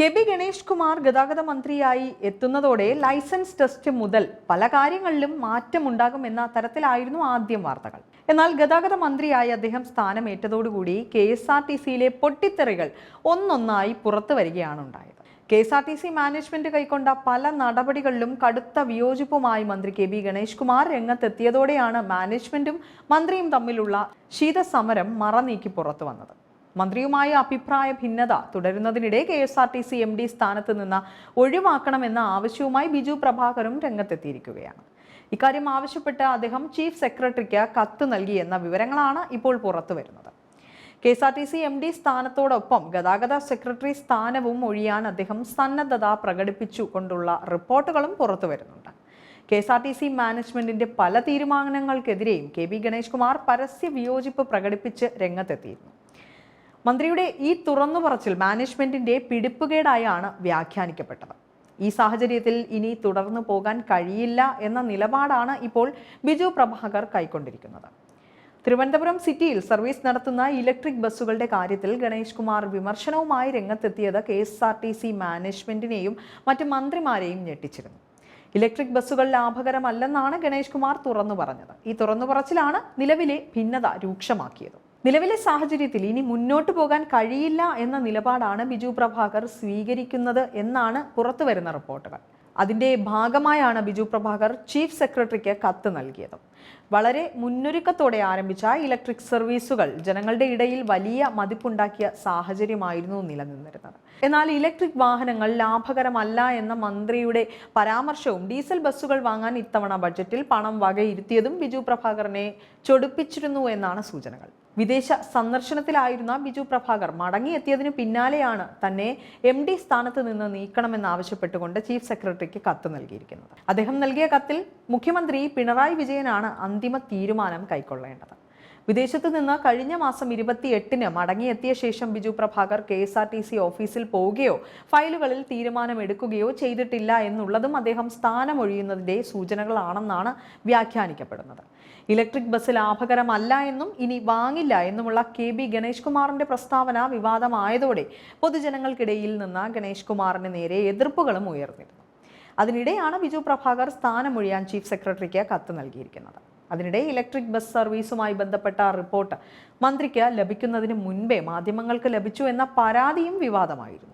K B Ganesh Kumar ഗതാഗത മന്ത്രിയായി എത്തുന്നതോടെ ലൈസൻസ് ടെസ്റ്റ് മുതൽ പല കാര്യങ്ങളിലും മാറ്റമുണ്ടാകുമെന്ന തരത്തിലായിരുന്നു ആദ്യം വാർത്തകൾ. എന്നാൽ ഗതാഗത മന്ത്രിയായി അദ്ദേഹം സ്ഥാനമേറ്റതോടുകൂടി കെ എസ് ആർ ടി സിയിലെ പൊട്ടിത്തെറികൾ ഒന്നൊന്നായി പുറത്തു വരികയാണ് ഉണ്ടായത്. K S R T C management കൈക്കൊണ്ട പല നടപടികളിലും കടുത്ത വിയോജിപ്പുമായി മന്ത്രി കെ ബി ഗണേഷ് കുമാർ രംഗത്തെത്തിയതോടെയാണ് മാനേജ്മെന്റും മന്ത്രിയും തമ്മിലുള്ള ശീതസമരം മറനീക്കി പുറത്തു വന്നത്. മന്ത്രിയുമായ അഭിപ്രായ ഭിന്നത തുടരുന്നതിനിടെ K S R T C M D സ്ഥാനത്ത് നിന്ന് ഒഴിവാക്കണമെന്ന ആവശ്യവുമായി ബിജു പ്രഭാകറും രംഗത്തെത്തിയിരിക്കുകയാണ്. ഇക്കാര്യം ആവശ്യപ്പെട്ട് അദ്ദേഹം ചീഫ് സെക്രട്ടറിക്ക് കത്ത് നൽകിയെന്ന വിവരങ്ങളാണ് ഇപ്പോൾ പുറത്തു വരുന്നത്. K S R T C M D സ്ഥാനത്തോടൊപ്പം ഗതാഗത സെക്രട്ടറി സ്ഥാനവും ഒഴിയാൻ അദ്ദേഹം സന്നദ്ധത പ്രകടിപ്പിച്ചു കൊണ്ടുള്ള റിപ്പോർട്ടുകളും പുറത്തു വരുന്നുണ്ട്. K S R T C മാനേജ്മെന്റിന്റെ പല തീരുമാനങ്ങൾക്കെതിരെയും കെ ബി ഗണേഷ് കുമാർ പരസ്യ വിയോജിപ്പ് പ്രകടിപ്പിച്ച് രംഗത്തെത്തിയിരുന്നു. മന്ത്രിയുടെ ഈ തുറന്നു പറച്ചിൽ മാനേജ്മെന്റിന്റെ പിടിപ്പുകേടായാണ് വ്യാഖ്യാനിക്കപ്പെട്ടത്. ഈ സാഹചര്യത്തിൽ ഇനി തുടർന്നു പോകാൻ കഴിയില്ല എന്ന നിലപാടാണ് ഇപ്പോൾ ബിജു പ്രഭാകർ കൈക്കൊണ്ടിരിക്കുന്നത്. തിരുവനന്തപുരം സിറ്റിയിൽ സർവീസ് നടത്തുന്ന ഇലക്ട്രിക് ബസ്സുകളുടെ കാര്യത്തിൽ ഗണേഷ് കുമാർ വിമർശനവുമായി രംഗത്തെത്തിയത് K S R T C മാനേജ്മെന്റിനെയും മറ്റ് മന്ത്രിമാരെയും ഞെട്ടിച്ചിരുന്നു. ഇലക്ട്രിക് ബസ്സുകൾ ലാഭകരമല്ലെന്നാണ് ഗണേഷ് കുമാർ തുറന്നു പറഞ്ഞത്. ഈ തുറന്നു പറച്ചിലാണ് നിലവിലെ ഭിന്നത രൂക്ഷമാക്കിയത്. നിലവിലെ സാഹചര്യത്തിൽ ഇനി മുന്നോട്ട് പോകാൻ കഴിയില്ല എന്ന നിലപാടാണ് ബിജു പ്രഭാകർ സ്വീകരിക്കുന്നത് എന്നാണ് പുറത്തു വരുന്ന റിപ്പോർട്ടുകൾ. അതിന്റെ ഭാഗമായാണ് ബിജു പ്രഭാകർ ചീഫ് സെക്രട്ടറിക്ക് കത്ത് നൽകിയത്. വളരെ മുന്നൊരുക്കത്തോടെ ആരംഭിച്ച ഇലക്ട്രിക് സർവീസുകൾ ജനങ്ങളുടെ ഇടയിൽ വലിയ മതിപ്പുണ്ടാക്കിയ സാഹചര്യമായിരുന്നു നിലനിന്നിരുന്നത്. എന്നാൽ ഇലക്ട്രിക് വാഹനങ്ങൾ ലാഭകരമല്ല എന്ന മന്ത്രിയുടെ പരാമർശവും ഡീസൽ ബസ്സുകൾ വാങ്ങാൻ ഇത്തവണ ബജറ്റിൽ പണം വകയിരുത്തിയതും ബിജു പ്രഭാകറിനെ ചൊടിപ്പിച്ചിരുന്നു എന്നാണ് സൂചനകൾ. വിദേശ സന്ദർശനത്തിലായിരുന്ന ബിജു പ്രഭാകർ മടങ്ങിയെത്തിയതിനു പിന്നാലെയാണ് തന്നെ എം ഡി സ്ഥാനത്ത് നിന്ന് നീക്കണമെന്നാവശ്യപ്പെട്ടുകൊണ്ട് ചീഫ് സെക്രട്ടറിക്ക് കത്ത് നൽകിയിരിക്കുന്നത്. അദ്ദേഹം നൽകിയ കത്തിൽ മുഖ്യമന്ത്രി പിണറായി വിജയനാണ് അന്തിമ തീരുമാനം കൈക്കൊള്ളേണ്ടത്. വിദേശത്ത് നിന്ന് കഴിഞ്ഞ മാസം ഇരുപത്തിയെട്ടിന് മടങ്ങിയെത്തിയ ശേഷം Biju Prabhakar K S R T C ഓഫീസിൽ പോവുകയോ ഫയലുകളിൽ തീരുമാനമെടുക്കുകയോ ചെയ്തിട്ടില്ല എന്നുള്ളതും അദ്ദേഹം സ്ഥാനമൊഴിയുന്നതിന്റെ സൂചനകളാണെന്നാണ് വ്യാഖ്യാനിക്കപ്പെടുന്നത്. ഇലക്ട്രിക് ബസ് ലാഭകരമല്ല എന്നും ഇനി വാങ്ങില്ല എന്നുമുള്ള കെ ബി ഗണേഷ് കുമാറിന്റെ പ്രസ്താവന വിവാദമായതോടെ പൊതുജനങ്ങൾക്കിടയിൽ നിന്ന് ഗണേഷ് കുമാറിന് നേരെ എതിർപ്പുകളും ഉയർന്നിരുന്നു. അതിനിടെയാണ് ബിജു പ്രഭാകർ സ്ഥാനമൊഴിയാൻ ചീഫ് സെക്രട്ടറിക്ക് കത്ത് നൽകിയിരിക്കുന്നത്. അതിനിടെ ഇലക്ട്രിക് ബസ് സർവീസുമായി ബന്ധപ്പെട്ട റിപ്പോർട്ട് മന്ത്രിക്ക് ലഭിക്കുന്നതിന് മുൻപേ മാധ്യമങ്ങൾക്ക് ലഭിച്ചു എന്ന പരാതിയും വിവാദമായിരുന്നു.